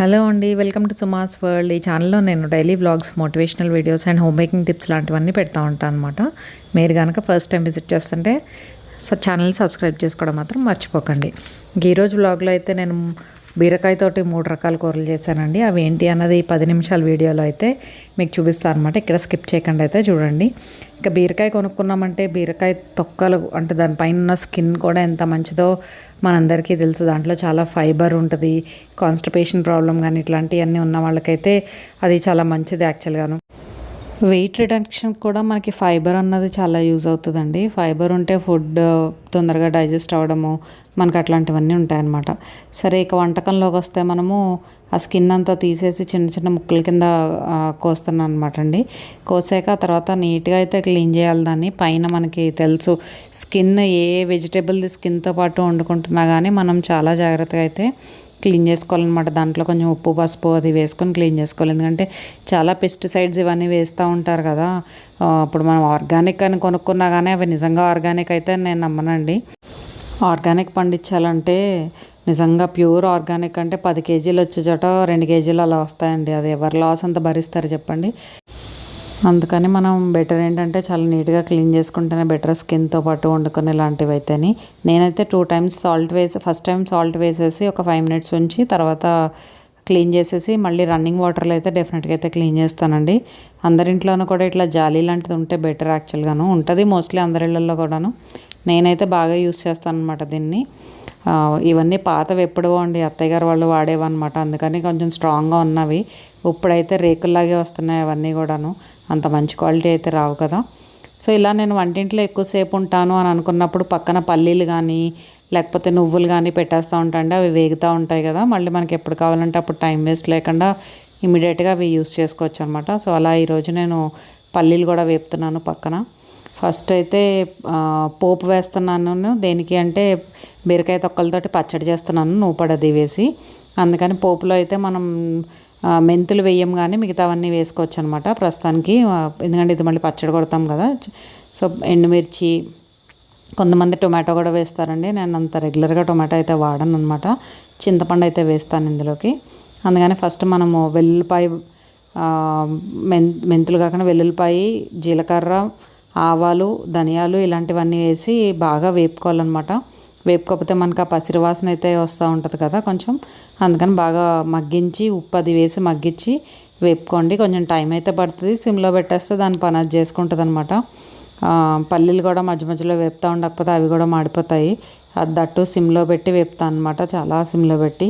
Hello అండి welcome to సుమాస్ world. ఈ ఛానల్లో నేను daily vlogs motivational videos and home making tips లాంటివన్నీ పెడతా ఉంటాను అనమాట మీరు కనుక ఫస్ట్ టైం విజిట్ చేస్తుంటే ఛానల్ సబ్స్క్రైబ్ చేసుకోవడం మాత్రం మర్చిపోకండి. ఈరోజు వ్లాగ్లో అయితే నేను బీరకాయతోటి మూడు రకాల కూరలు చేశానండి. అవి ఏంటి అన్నది పది నిమిషాల వీడియోలో అయితే మీకు చూపిస్తాను అనమాట ఇక్కడ స్కిప్ చేయకుండా అయితే చూడండి. ఇంకా బీరకాయ కొనుక్కున్నామంటే బీరకాయ తొక్కలు అంటే దానిపైన ఉన్న స్కిన్ కూడా ఎంత మంచిదో మనందరికీ తెలుసు. దాంట్లో చాలా ఫైబర్ ఉంటుంది కాన్స్టిపేషన్ ప్రాబ్లం కానీ ఇట్లాంటివన్నీ ఉన్న వాళ్ళకైతే అది చాలా మంచిది యాక్చువల్గాను. వెయిట్ రిడక్షన్ కూడా మనకి ఫైబర్ అన్నది చాలా యూజ్ అవుతుందండి. ఫైబర్ ఉంటే ఫుడ్ తొందరగా డైజెస్ట్ అవ్వడము మనకు అట్లాంటివన్నీ ఉంటాయన్నమాట. సరే ఇక వంటకంలోకి వస్తే మనము ఆ స్కిన్ అంతా తీసేసి చిన్న చిన్న ముక్కల కింద కోస్తున్నాను అనమాట అండి కోసాక తర్వాత నీట్గా అయితే క్లీన్ చేయాలి దాన్ని. పైన మనకి తెలుసు స్కిన్ ఏ వెజిటేబుల్ది స్కిన్తో పాటు వండుకుంటున్నా కానీ మనం చాలా జాగ్రత్తగా అయితే క్లీన్ చేసుకోవాలన్నమాట. దాంట్లో కొంచెం ఉప్పు పసుపు అది వేసుకొని క్లీన్ చేసుకోవాలి. ఎందుకంటే చాలా పెస్టిసైడ్స్ ఇవన్నీ వేస్తూ ఉంటారు కదా. ఇప్పుడు మనం ఆర్గానిక్ అని కొనుక్కున్నా కానీ అవి నిజంగా ఆర్గానిక్ అయితే నేను నమ్మనండి. ఆర్గానిక్ పండించాలంటే నిజంగా ప్యూర్ ఆర్గానిక్ అంటే పది కేజీలు వచ్చే చోట రెండు కేజీలు అలా వస్తాయండి. అది ఎవరి లాస్ అంత భరిస్తారు చెప్పండి. అందుకని మనం బెటర్ ఏంటంటే చాలా నీట్గా క్లీన్ చేసుకుంటేనే బెటర్ స్కిన్తో పాటు వండుకునే ఇలాంటివి అయితేని నేనైతే టూ టైమ్స్ సాల్ట్ వేసి ఫస్ట్ టైం సాల్ట్ వేసేసి ఒక ఫైవ్ మినిట్స్ ఉంచి తర్వాత క్లీన్ చేసేసి మళ్ళీ రన్నింగ్ వాటర్లో అయితే డెఫినెట్గా అయితే క్లీన్ చేస్తానండి. అందరింట్లోనూ కూడా ఇట్లా జాలీ లాంటిది ఉంటే బెటర్ యాక్చువల్గాను. ఉంటుంది మోస్ట్లీ అందరిళ్ళల్లో కూడాను. నేనైతే బాగా యూస్ చేస్తాను అనమాట దీన్ని ఇవన్నీ పాతవి ఎప్పుడో అండి అత్తయ్య గారు వాళ్ళు వాడేవన్నమాట. అందుకని కొంచెం స్ట్రాంగ్గా ఉన్నవి. ఇప్పుడైతే రేకుల్లాగే వస్తున్నాయి అవన్నీ కూడాను. అంత మంచి క్వాలిటీ అయితే రావు కదా. సో ఇలా నేను వంటింట్లో ఎక్కువసేపు ఉంటాను అని అనుకున్నప్పుడు పక్కన పల్లీలు కానీ లేకపోతే నువ్వులు కానీ పెట్టేస్తూ ఉంటాండి అవి వేగుతూ ఉంటాయి కదా. మళ్ళీ మనకి ఎప్పుడు కావాలంటే అప్పుడు టైం వేస్ట్ లేకుండా ఇమీడియట్గా అవి యూస్ చేసుకోవచ్చు అనమాట సో అలా ఈరోజు నేను పల్లీలు కూడా వేపుతున్నాను పక్కన. ఫస్ట్ అయితే పోపు వేస్తున్నాను. దేనికి అంటే బీరకాయ తొక్కలతోటి పచ్చడి చేస్తున్నాను నూపడది వేసి. అందుకని పోపులో అయితే మనం మెంతులు వేయం కానీ మిగతావన్నీ వేసుకోవచ్చు అనమాట ప్రస్తుతానికి. ఎందుకంటే ఇది మళ్ళీ పచ్చడి కొడతాం కదా. సో ఎండుమిర్చి కొంతమంది టొమాటో కూడా వేస్తారండి. నేను అంత రెగ్యులర్గా టొమాటో అయితే వాడను అనమాట చింతపండు అయితే వేస్తాను ఇందులోకి. అందుకని ఫస్ట్ మనము వెల్లుల్లిపాయ మెం మెంతులు కాకుండా వెల్లుల్లిపాయ జీలకర్ర ఆవాలు ధనియాలు ఇలాంటివన్నీ వేసి బాగా వేపుకోవాలన్నమాట వేపుకోకపోతే మనకు ఆ పసిరి వాసన అయితే వస్తూ ఉంటుంది కదా కొంచెం. అందుకని బాగా మగ్గించి ఉప్పు అది వేసి మగ్గించి వేపుకోండి. కొంచెం టైం అయితే పడుతుంది. సిమ్లో పెట్టేస్తే దాని పని అది చేసుకుంటుంది అనమాట పల్లీలు కూడా మధ్య మధ్యలో వేపుతూ ఉండకపోతే అవి కూడా మాడిపోతాయి. అది దట్టు సిమ్లో పెట్టి వేపుతాను అనమాట చాలా సిమ్లో పెట్టి.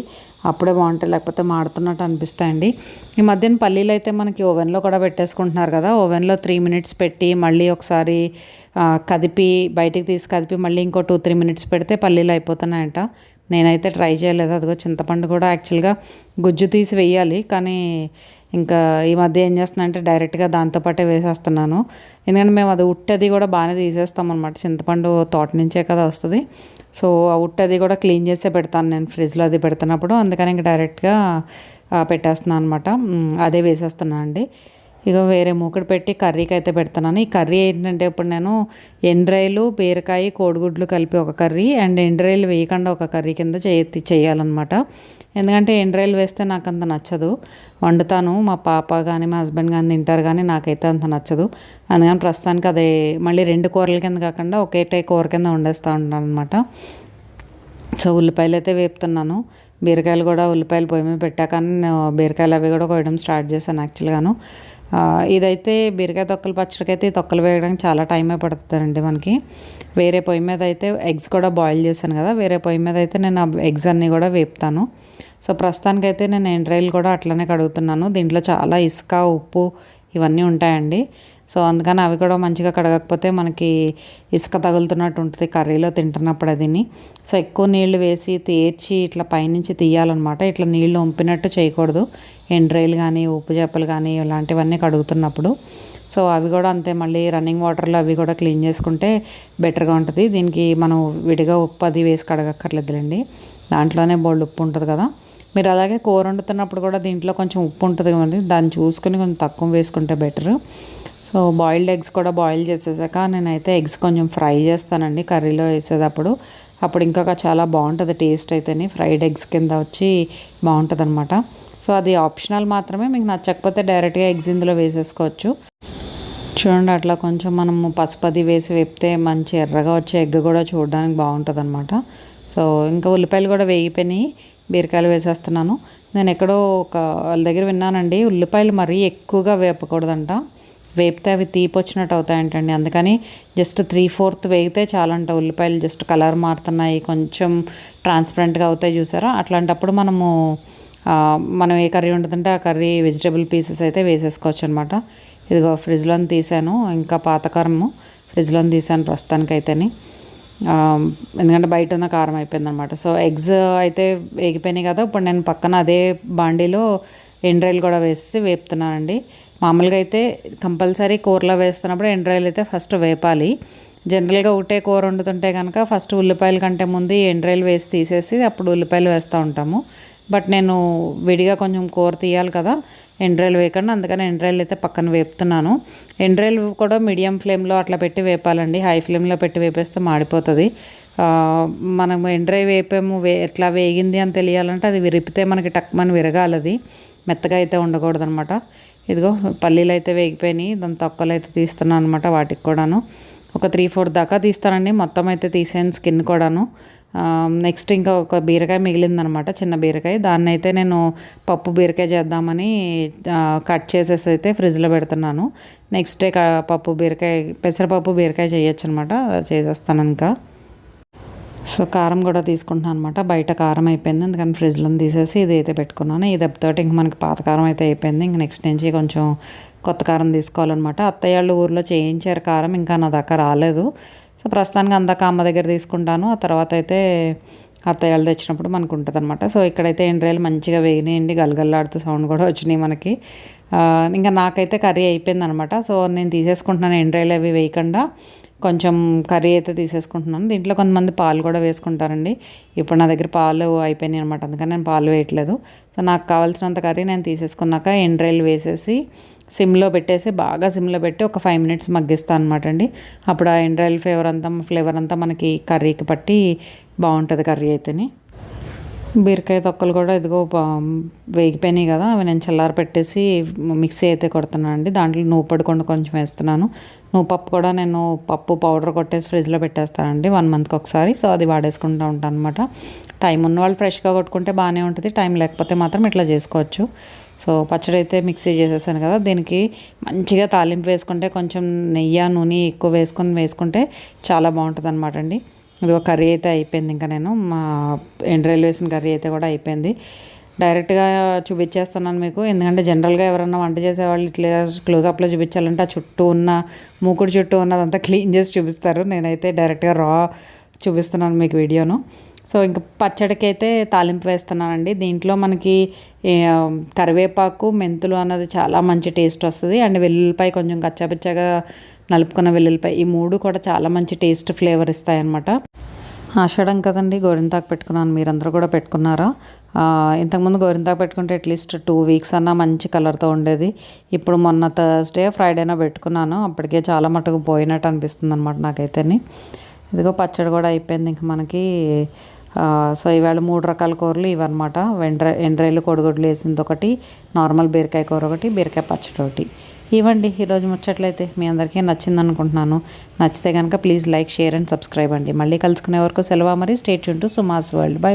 అప్పుడే బాగుంటాయి లేకపోతే మాడుతున్నట్టు అనిపిస్తాయండి. ఈ మధ్యన పల్లీలు అయితే మనకి ఓవెన్లో కూడా పెట్టేసుకుంటున్నారు కదా. ఓవెన్లో త్రీ మినిట్స్ పెట్టి మళ్ళీ ఒకసారి కదిపి బయటికి తీసి కదిపి మళ్ళీ ఇంకో టూ త్రీ మినిట్స్ పెడితే పల్లీలు అయిపోతున్నాయంట. నేనైతే ట్రై చేయలేదు అదిగో చింతపండు కూడా యాక్చువల్గా గుజ్జు తీసి వేయాలి. కానీ ఇంకా ఈ మధ్య ఏం చేస్తున్నా అంటే డైరెక్ట్గా దాంతోపాటే వేసేస్తున్నాను. ఎందుకంటే మేము అది ఉట్టది కూడా బాగానే తీసేస్తాం అనమాట చింతపండు తోట నుంచే కదా వస్తుంది. సో ఆ ఉట్టది కూడా క్లీన్ చేసే పెడతాను నేను ఫ్రిడ్జ్లో అది పెడుతున్నప్పుడు. అందుకని ఇంకా డైరెక్ట్గా పెట్టేస్తున్నాను అనమాట అదే వేసేస్తున్నాను అండి ఇక వేరే మూకడు పెట్టి కర్రీకి అయితే పెడుతున్నాను. ఈ కర్రీ ఏంటంటే ఇప్పుడు నేను ఎండ్రాయిలు బీరకాయ కోడిగుడ్లు కలిపి ఒక కర్రీ అండ్ ఎండ్రాయిలు వేయకుండా ఒక కర్రీ కింద చేయాలన్నమాట. ఎందుకంటే ఎండ్రాయిల్ వేస్తే నాకు అంత నచ్చదు. వండుతాను. మా పాప కానీ మా హస్బెండ్ కానీ తింటారు కానీ నాకైతే అంత నచ్చదు. అందుకని ప్రస్తుతానికి అదే మళ్ళీ రెండు కూరల కింద కాకుండా ఒకేటే కూర కింద వండేస్తూ ఉంటాను అనమాట సో ఉల్లిపాయలు అయితే వేపుతున్నాను. బీరకాయలు కూడా ఉల్లిపాయలు పొయ్యి మీద పెట్టాక బీరకాయలు అవి కూడా కోయడం స్టార్ట్ చేశాను యాక్చువల్గాను. ఇదైతే బీరకాయ తొక్కలు పచ్చడికి అయితే తొక్కలు వేయడానికి చాలా టైమే పడుతుందండి మనకి. వేరే పొయ్యి మీద అయితే ఎగ్స్ కూడా బాయిల్ చేశాను కదా వేరే పొయ్యి మీద అయితే నేను ఎగ్స్ అన్నీ కూడా వేపుతాను. సో ప్రస్తుతానికైతే నేను ఎండ్రాయిల్ కూడా అట్లనే కడుగుతున్నాను. దీంట్లో చాలా ఇసుక ఉప్పు ఇవన్నీ ఉంటాయండి. సో అందుకని అవి కూడా మంచిగా కడగకపోతే మనకి ఇసుక తగులుతున్నట్టు ఉంటుంది కర్రీలో తింటున్నప్పుడు అదిని. సో ఎక్కువ నీళ్ళు వేసి తీర్చి ఇట్లా పైనుంచి తీయాలన్నమాట. ఇట్లా నీళ్ళు వంపినట్టు చేయకూడదు. ఎండ్రైలు కానీ ఉప్పు చేపలు కానీ ఇలాంటివన్నీ కడుగుతున్నప్పుడు. సో అవి కూడా అంతే. మళ్ళీ రన్నింగ్ వాటర్లో అవి కూడా క్లీన్ చేసుకుంటే బెటర్గా ఉంటుంది. దీనికి మనం విడిగా ఉప్పు అది వేసి కడగక్కర్లేదులేండి. దాంట్లోనే బోల్డ్ ఉప్పు ఉంటుంది కదా. మీరు అలాగే కూర వండుతున్నప్పుడు కూడా దీంట్లో కొంచెం ఉప్పు ఉంటుంది కదండి. దాన్ని చూసుకొని కొంచెం తక్కువ వేసుకుంటే బెటర్. సో బాయిల్డ్ ఎగ్స్ కూడా బాయిల్ చేసేసాక నేనైతే ఎగ్స్ కొంచెం ఫ్రై చేస్తానండి కర్రీలో వేసేటప్పుడు. అప్పుడు ఇంకా చాలా బాగుంటుంది టేస్ట్ అయితేనే ఫ్రైడ్ ఎగ్స్ కింద వచ్చి బాగుంటుంది అనమాట సో అది ఆప్షనల్ మాత్రమే మీకు నచ్చకపోతే డైరెక్ట్గా ఎగ్స్ ఇందులో వేసేసుకోవచ్చు. చూడండి అట్లా కొంచెం మనము పసుపది వేసి వేపితే మంచి ఎర్రగా వచ్చే ఎగ్ కూడా చూడడానికి బాగుంటుంది అనమాట సో ఇంకా ఉల్లిపాయలు కూడా వేగిపోయినాయి బీరకాయలు వేసేస్తున్నాను. నేను ఎక్కడో ఒక వాళ్ళ దగ్గర విన్నానండి ఉల్లిపాయలు మరీ ఎక్కువగా వేపకూడదంట. వేపితే అవి తీపి వచ్చినట్టు అవుతాయంటండి. అందుకని జస్ట్ త్రీ ఫోర్త్ వేగితే చాలంట ఉల్లిపాయలు జస్ట్ కలర్ మారుతున్నాయి. కొంచెం ట్రాన్స్పరెంట్గా అవుతాయి చూసారా? అట్లాంటప్పుడు మనము మనం ఏ కర్రీ ఉంటుందంటే ఆ కర్రీ వెజిటేబుల్ పీసెస్ అయితే వేసేసుకోవచ్చు అనమాట ఇదిగో ఫ్రిడ్జ్లో తీసాను. ఇంకా పాతకారము ఫ్రిడ్జ్లో తీసాను ప్రస్తుతానికి ఎందుకంటే బయట ఉన్న కారం అయిపోయిందనమాట. సో ఎగ్స్ అయితే వేగిపోయినాయి కదా. ఇప్పుడు నేను పక్కన అదే బాండీలో ఎండ్రాయిల్ కూడా వేసి వేపుతున్నానండి. మామూలుగా అయితే కంపల్సరీ కూరలో వేస్తున్నప్పుడు ఎండ్రాయిల్ అయితే ఫస్ట్ వేపాలి. జనరల్గా ఒకటే కూర వండుతుంటే కనుక ఫస్ట్ ఉల్లిపాయల కంటే ముందు ఎండ్రాయిల్ వేసి తీసేసి అప్పుడు ఉల్లిపాయలు వేస్తూ ఉంటాము. బట్ నేను విడిగా కొంచెం కూర తీయాలి కదా ఎండ్రాయిల్ వేయకుండా అందుకని ఎండ్రాయిలు అయితే పక్కన వేపుతున్నాను. ఎండ్రాయిల్ కూడా మీడియం ఫ్లేమ్లో అట్లా పెట్టి వేపాలండి. హై ఫ్లేమ్లో పెట్టి వేపేస్తే మాడిపోతుంది. మనం ఎండ్రాయి వేపాము వే ఎట్లా వేగింది అని తెలియాలంటే అది విరిపితే మనకి టక్మని విరగాలి అది మెత్తగా అయితే ఉండకూడదు అనమాట ఇదిగో పల్లీలు అయితే వేగిపోయినాయి. దాని తొక్కలు అయితే తీస్తున్నాను అనమాట వాటికి కూడాను. ఒక త్రీ ఫోర్ దాకా తీస్తానండి. మొత్తం అయితే తీసాను స్కిన్ కూడాను. నెక్స్ట్ ఇంకా ఒక బీరకాయ మిగిలిందనమాట చిన్న బీరకాయ. దాన్ని అయితే నేను పప్పు బీరకాయ చేద్దామని కట్ చేసేసి అయితే ఫ్రిడ్జ్లో పెడుతున్నాను. నెక్స్ట్ డే పప్పు బీరకాయ పెసరపప్పు బీరకాయ చేయొచ్చు అనమాట చేసేస్తాను ఇంకా. సో కారం కూడా తీసుకుంటున్నాను అనమాట బయట కారం అయిపోయింది. అందుకని ఫ్రిడ్జ్లో తీసేసి ఇది అయితే పెట్టుకున్నాను. ఈ దెబ్బతోటి ఇంక మనకి పాత కారం అయితే అయిపోయింది. ఇంక నెక్స్ట్ నుంచి కొంచెం కొత్త కారం తీసుకోవాలన్నమాట. అత్తయ్య వాళ్ళు ఊర్లో చేయించారు కారం. ఇంకా నా దాకా రాలేదు. సో ప్రస్తుతానికి అందాక అమ్మ దగ్గర తీసుకుంటాను. ఆ తర్వాత అయితే అత్తయ్యలు తెచ్చినప్పుడు మనకు ఉంటుంది అనమాట సో ఇక్కడైతే ఎండ్రాయలు మంచిగా వేగినాయండి. గలగల్లాడుతూ సౌండ్ కూడా వచ్చినాయి మనకి. ఇంకా నాకైతే కర్రీ అయిపోయింది అనమాట సో నేను తీసేసుకుంటున్నాను ఎండ్రాయిలు అవి వేయకుండా. కొంచెం కర్రీ అయితే తీసేసుకుంటున్నాను. దీంట్లో కొంతమంది పాలు కూడా వేసుకుంటారండి. ఇప్పుడు నా దగ్గర పాలు అయిపోయినాయి అనమాట అందుకని నేను పాలు వేయట్లేదు. సో నాకు కావాల్సినంత కర్రీ నేను తీసేసుకున్నాక ఎండ్రాయిల్ వేసేసి సిమ్లో పెట్టేసి బాగా సిమ్లో పెట్టి ఒక ఫైవ్ మినిట్స్ మగ్గిస్తాను అనమాట అండి. అప్పుడు ఆ ఎండ్రాయిల్ ఫ్లేవర్ అంతా ఫ్లేవర్ అంతా మనకి కర్రీకి పట్టి బాగుంటుంది కర్రీ అయితేనే. బీరకాయ తొక్కలు కూడా ఇదిగో వేగిపోయినాయి కదా అవి నేను చల్లార పెట్టేసి మిక్సీ అయితే కొడుతున్నాను అండి. దాంట్లో నువ్వు పడుకుండా కొంచెం వేస్తున్నాను. నువ్వు పప్పు కూడా నేను పప్పు పౌడర్ కొట్టేసి ఫ్రిడ్జ్లో పెట్టేస్తానండి వన్ మంత్కి ఒకసారి. సో అది వాడేసుకుంటూ ఉంటాను అనమాట టైం ఉన్న వాళ్ళు ఫ్రెష్గా కొట్టుకుంటే బాగానే ఉంటుంది. టైం లేకపోతే మాత్రం ఇట్లా చేసుకోవచ్చు. సో పచ్చడి అయితే మిక్సీ చేసేసాను కదా దీనికి మంచిగా తాలింపు వేసుకుంటే కొంచెం నెయ్యి నూనె ఎక్కువ వేసుకొని వేసుకుంటే చాలా బాగుంటుంది అనమాట అండి. ఇది ఒక కర్రీ అయితే అయిపోయింది ఇంకా నేను. మా ఎండ్ రైల్వేసిన కర్రీ అయితే కూడా అయిపోయింది. డైరెక్ట్గా చూపించేస్తున్నాను మీకు. ఎందుకంటే జనరల్గా ఎవరన్నా వంట చేసేవాళ్ళు ఇట్లా క్లోజప్లో చూపించాలంటే ఆ చుట్టూ ఉన్న మూకుడు చుట్టూ ఉన్నదంతా క్లీన్ చేసి చూపిస్తారు. నేనైతే డైరెక్ట్గా రా చూపిస్తున్నాను మీకు వీడియోను. సో ఇంకా పచ్చడికి అయితే తాలింపు వేస్తున్నానండి. దీంట్లో మనకి కరివేపాకు మెంతులు అన్నది చాలా మంచి టేస్ట్ వస్తుంది. అండ్ వెల్లుల్లిపాయ కొంచెం కచ్చాపిచ్చగా నలుపుకున్న వెల్లుల్లిపాయ. ఈ మూడు కూడా చాలా మంచి టేస్ట్ ఫ్లేవర్ ఇస్తాయి అనమాట ఆషాఢం కదండి గోరింతాకు పెట్టుకున్నాను. మీరందరూ కూడా పెట్టుకున్నారా? ఇంతకుముందు గోరింతాకు పెట్టుకుంటే అట్లీస్ట్ టూ వీక్స్ అన్నా మంచి కలర్తో ఉండేది. ఇప్పుడు మొన్న థర్స్డే ఫ్రైడేనా పెట్టుకున్నాను. అప్పటికే చాలా మటుకు పోయినట్టు అనిపిస్తుంది అనమాట నాకైతేని. ఇదిగో పచ్చడి కూడా అయిపోయింది ఇంక మనకి. సో ఇవాళ మూడు రకాల కూరలు ఇవన్నమాట. ఎండ్ర ఎండ్రాయిలు కొడుగుడ్లు వేసింది ఒకటి నార్మల్ బీరకాయ కూర ఒకటి బీరకాయ పచ్చడి ఒకటి. ఇవ్వండి. ఈరోజు ముచ్చట్లయితే మీ అందరికీ నచ్చింది అనుకుంటున్నాను నచ్చితే కనుక please like share and subscribe అండి. మళ్ళీ కలుసుకునే వరకు సెలవు మరి state Yoon to సుమాస్ world by